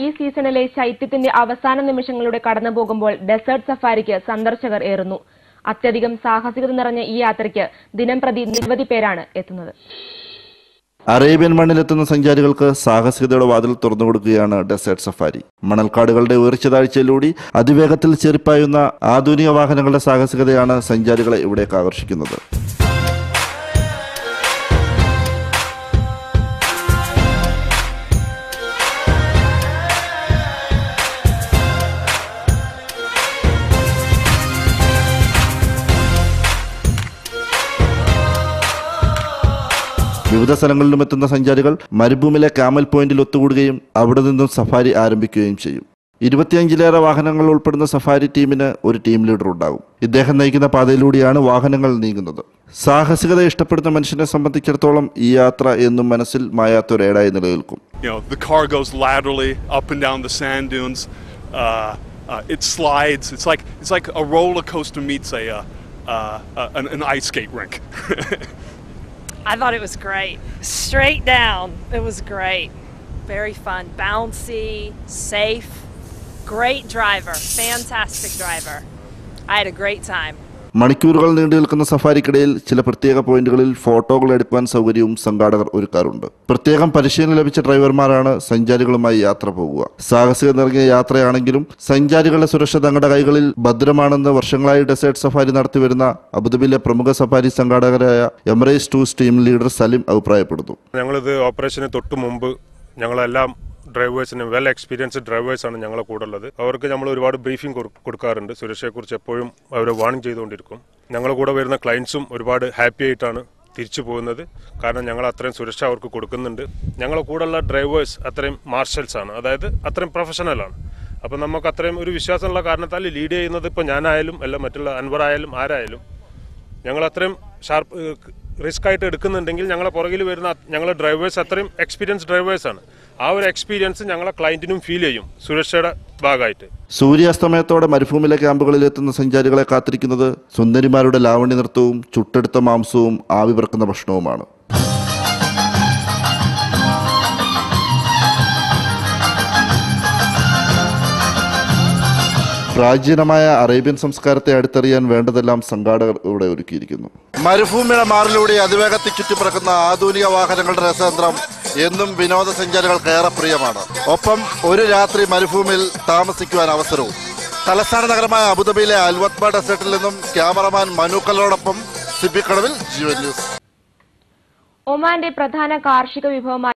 ഈ സീസണിലെ ശൈത്യത്തിന്റെ അവസാന നിമിഷങ്ങളുടെ കടന്നുപോകുമ്പോൾ ഡെസേർട്ട് സഫാരിക്ക് സന്ദർശകർ ഏറുന്നു. അത്യധികം സാഹസികത നിറഞ്ഞ ഈ യാത്രയ്ക്ക് ദിനം പ്രതി നിരവധി പേരാണ് എത്തുന്നത്. അറേബ്യൻ മണ്ണിലെത്തുന്ന സഞ്ചാരികൾക്ക് സാഹസികതയുടെ വാതിൽ തുറന്നു കൊടുക്കുകയാണ് ഡെസേർട്ട് സഫാരി. മണൽക്കാടുകളുടെ ഉയർച്ച താഴ്ചയിലൂടെ അതിവേഗത്തിൽ ചെരുപ്പായുന്ന ആധുനിക വാഹനങ്ങളുടെ സാഹസികതയാണ് സഞ്ചാരികളെ ഇവിടേക്ക് ആകർഷിക്കുന്നത്. വിവിധ സ്ഥലങ്ങളിലും എത്തുന്ന സഞ്ചാരികൾ മരുഭൂമിയിലെ കാമൽ പോയിന്റിൽ ഒത്തുകൂടുകയും അവിടെ നിന്നും സഫാരി ആരംഭിക്കുകയും ചെയ്യും. ഇരുപത്തിയഞ്ചിലേറെ വാഹനങ്ങൾ ഉൾപ്പെടുന്ന സഫാരി ടീമിന് ഒരു ടീം ലീഡർ ഉണ്ടാകും. ഇദ്ദേഹം നയിക്കുന്ന പാതയിലൂടെയാണ് വാഹനങ്ങൾ നീങ്ങുന്നത്. സാഹസികത ഇഷ്ടപ്പെടുന്ന മനുഷ്യനെ സംബന്ധിച്ചിടത്തോളം ഈ യാത്ര എന്നും മനസ്സിൽ മായാത്തൊരേടായി നിലനിൽക്കും. Uh, an, an ice skate rink. I thought it was great. Straight down. It was great. Very fun. Bouncy, safe. Great driver. Fantastic driver. I had a great time. മണിക്കൂറുകൾ നീണ്ടു നിൽക്കുന്ന സഫാരിക്കിടയിൽ ചില പ്രത്യേക പോയിന്റുകളിൽ ഫോട്ടോകൾ എടുക്കാൻ സൗകര്യവും സംഘാടകർ ഒരുക്കാറുണ്ട്. പ്രത്യേകം പരിശീലനം ലഭിച്ച ഡ്രൈവർമാരാണ് സഞ്ചാരികളുമായി യാത്ര പോകുക സാഹസിക നിറങ്ങിയ യാത്രയാണെങ്കിലും സഞ്ചാരികളുടെ സുരക്ഷ തങ്ങളുടെ കൈകളിൽ ഭദ്രമാണെന്ന് വർഷങ്ങളായി ഡെസേർട്ട് സഫാരി നടത്തിവരുന്ന അബുദാബിയിലെ പ്രമുഖ safari സംഘാടകരായ Emirates tours team leader Salim അഭിപ്രായപ്പെടുന്നു. ഞങ്ങളിത് ഓപ്പറേഷന് തൊട്ട് മുമ്പ് ഞങ്ങളെല്ലാം ഡ്രൈവേഴ്സിന് വെൽ എക്സ്പീരിയൻസ്ഡ് ഡ്രൈവേഴ്സാണ് ഞങ്ങളെ കൂടെ ഉള്ളത്. അവർക്ക് നമ്മൾ ഒരുപാട് ബ്രീഫിംഗ് കൊടുക്കാറുണ്ട്. സുരക്ഷയെക്കുറിച്ച് എപ്പോഴും അവരെ വാണിംഗ് ചെയ്തുകൊണ്ടിരിക്കും. ഞങ്ങളെ കൂടെ വരുന്ന ക്ലയൻസും ഒരുപാട് ഹാപ്പി ആയിട്ടാണ് തിരിച്ചു പോകുന്നത്. കാരണം ഞങ്ങൾ അത്രയും സുരക്ഷ അവർക്ക് കൊടുക്കുന്നുണ്ട്. ഞങ്ങളെ കൂടെയുള്ള ഡ്രൈവേഴ്സ് അത്രയും മാർഷൽസ് ആണ്. അതായത് അത്രയും പ്രൊഫഷണലാണ് അപ്പം നമുക്ക് അത്രയും ഒരു വിശ്വാസമുള്ള കാരണത്താൽ ലീഡ് ചെയ്യുന്നത് ഇപ്പോൾ ഞാനായാലും അല്ല മറ്റുള്ള അൻവർ ആയാലും ആരായാലും ഞങ്ങൾ അത്രയും ഷാർപ്പ് റിസ്ക് ആയിട്ട് എടുക്കുന്നുണ്ടെങ്കിൽ ഞങ്ങളെ പുറകിൽ വരുന്ന ഞങ്ങളെ ഡ്രൈവേഴ്സ് അത്രയും എക്സ്പീരിയൻസ് ഡ്രൈവേഴ്സാണ് ആ ഒരു എക്സ്പീരിയൻസ് ഞങ്ങളെ ക്ലയന്റിനും ഫീൽ ചെയ്യും സുരക്ഷയുടെ ഭാഗമായിട്ട്. സൂര്യാസ്തമയത്തോടെ മരുഭൂമിയിലെ ക്യാമ്പുകളിൽ എത്തുന്ന സഞ്ചാരികളെ കാത്തിരിക്കുന്നത് സുന്ദരിമാരുടെ ലാവണ്യ നൃത്തവും ചുട്ടെടുത്ത മാംസവും ആവി പറക്കുന്ന ഭക്ഷണവുമാണ്. പ്രാചീനമായ അറേബ്യൻ സംസ്കാരത്തെ അടുത്തറിയാൻ വേണ്ടതെല്ലാം സംഘാടകർ ഇവിടെ ഒരുക്കിയിരിക്കുന്നു. മരുഭൂമിയുടെ മാറിലൂടെ അതിവേഗത്തിൽ ചുറ്റിപ്പറക്കുന്ന ആധുനിക വാഹനങ്ങളുടെ രസതന്ത്രം എന്നും വിനോദസഞ്ചാരികൾക്ക് ഏറെ പ്രിയമാണ്. ഒപ്പം ഒരു രാത്രി മരുഭൂമിയിൽ താമസിക്കുവാൻ അവസരവും. തലസ്ഥാന നഗരമായ അബുദാബിയിലെ അൽവത്ബ ഡെസേർട്ടിൽ നിന്നും ക്യാമറമാൻ മനുക്കലോടൊപ്പം സിബിക്കടവിൽ ജീവൻ ന്യൂസ്. ഒമാന്റെ പ്രധാന കാർഷിക വിഭവമായ